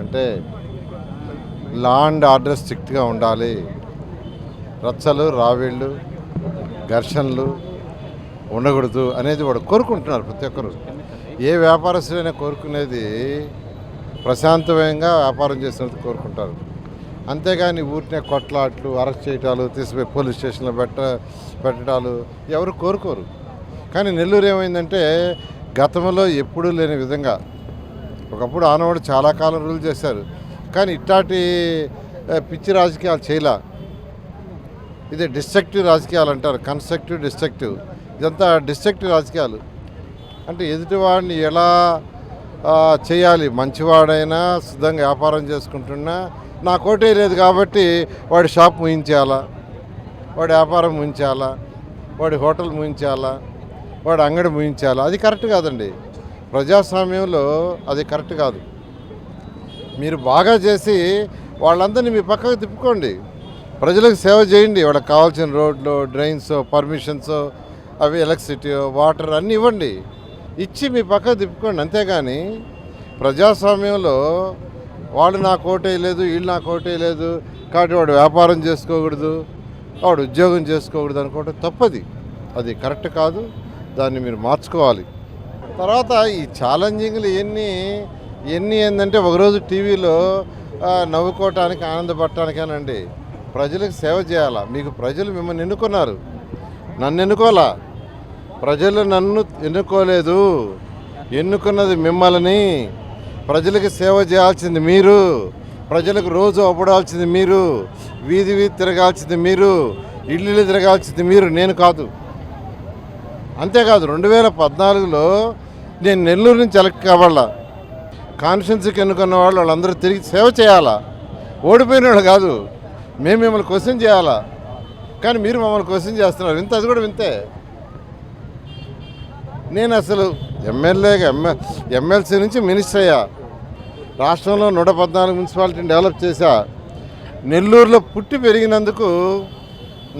చేయాలంటే law and order స్ట్రిక్ట్గా ఉండాలి. రచ్చలు రావేళ్ళు ఘర్షణలు ఉండకూడదు అనేది వాడు కోరుకుంటున్నారు ప్రతి ఒక్కరు. ఏ వ్యాపారస్తులైనా కోరుకునేది ప్రశాంతమయంగా వ్యాపారం చేసినట్టు కోరుకుంటారు. అంతేగాని ఊరినే కొట్లాట్లు అరెస్ట్ చేయటాలు తీసుకుపోయి పోలీస్ స్టేషన్లో పెట్ట పెట్టడాలు ఎవరు కోరుకోరు. కానీ నెల్లూరు ఏమైందంటే గతంలో ఎప్పుడూ లేని విధంగా ఒకప్పుడు ఆనవాడు చాలా కాలం రూల్ చేశారు. కానీ ఇట్లాంటి పిచ్చి రాజకీయాలు చేయలే. ఇది డిస్ట్రక్టివ్ రాజకీయాలు అంటారు. కన్స్ట్రక్టివ్ డిస్ట్రక్టివ్ ఇదంతా డిస్ట్రక్టివ్ రాజకీయాలు. అంటే ఎదుటివాడిని ఎలా చేయాలి? మంచివాడైనా సిద్ధంగా వ్యాపారం చేసుకుంటున్నా నా కోటే లేదు కాబట్టి వాడి షాప్ ముయించాలా? వాడి వ్యాపారం ముయించాలా? వాడి హోటల్ ముయించాలా? వాడి అంగడి ముయించాలా? అది కరెక్ట్ కాదండి. ప్రజాస్వామ్యంలో అది కరెక్ట్ కాదు. మీరు బాగా చేసి వాళ్ళందరినీ మీ పక్కకు తిప్పుకోండి. ప్రజలకు సేవ చేయండి. వాళ్ళకి కావాల్సిన రోడ్లు డ్రైన్స్ పర్మిషన్స్ అవి ఎలక్ట్రిసిటీ వాటర్ అన్నీ ఇవ్వండి. ఇచ్చి మీ పక్కకు తిప్పుకోండి. అంతేగాని ప్రజాస్వామ్యంలో వాళ్ళు నాకు కోటే లేదు వీళ్ళు నాకు కోటే లేదు కాబట్టి వాడు వ్యాపారం చేసుకోకూడదు వాడు ఉద్యోగం చేసుకోకూడదు అనుకోవటం తప్పది. అది కరెక్ట్ కాదు. దాన్ని మీరు మార్చుకోవాలి. తర్వాత ఈ ఛాలెంజింగ్లు ఎన్ని ఎన్ని ఏంటంటే ఒకరోజు టీవీలో నవ్వుకోవటానికి ఆనందపడటానికేనండి. ప్రజలకు సేవ చేయాలా? మీకు ప్రజలు మిమ్మల్ని ఎన్నుకున్నారు? నన్ను ఎన్నుకోవాలా? ప్రజలు నన్ను ఎన్నుకోలేదు. ఎన్నుకున్నది మిమ్మల్ని. ప్రజలకు సేవ చేయాల్సింది మీరు. ప్రజలకు రోజు అవ్వడాల్సింది మీరు. వీధి వీధి తిరగాల్సింది మీరు. ఇళ్ళు తిరగాల్సింది మీరు. నేను కాదు. అంతేకాదు రెండు వేల పద్నాలుగులో నేను నెల్లూరు నుంచి ఎలక్ట్ కావాలా? కాన్ఫిడెన్స్కి ఎన్నుకున్న వాళ్ళు వాళ్ళందరూ తిరిగి సేవ చేయాలా? ఓడిపోయిన వాళ్ళు కాదు మేము మిమ్మల్ని క్వశ్చన్ చేయాలా? కానీ మీరు మమ్మల్ని క్వశ్చన్ చేస్తున్నారు. వింత అది కూడా వింతే. నేను అసలు ఎమ్మెల్యేగా ఎమ్మె ఎమ్మెల్సీ నుంచి మినిస్టర్ అయ్యా. రాష్ట్రంలో నూట పద్నాలుగు మున్సిపాలిటీని డెవలప్ చేశా. నెల్లూరులో పుట్టి పెరిగినందుకు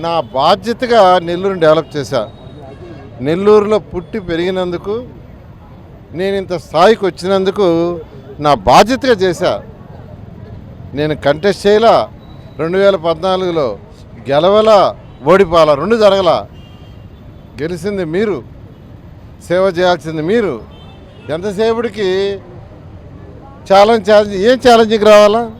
నా బాధ్యతగా నెల్లూరుని డెవలప్ చేశా. నెల్లూరులో పుట్టి పెరిగినందుకు నేను ఇంత స్థాయికి వచ్చినందుకు నా బాధ్యతగా చేశా. నేను కంటెస్ట్ చేయలా. రెండు వేల పద్నాలుగులో గెలవలా. ఓడిపోవాలా. రెండు జరగల. గెలిచింది మీరు. సేవ చేయాల్సింది మీరు. ఎంతసేపటికి ఛాలెంజ్ ఛాలెంజ్ ఏం ఛాలెంజ్కి రావాలా?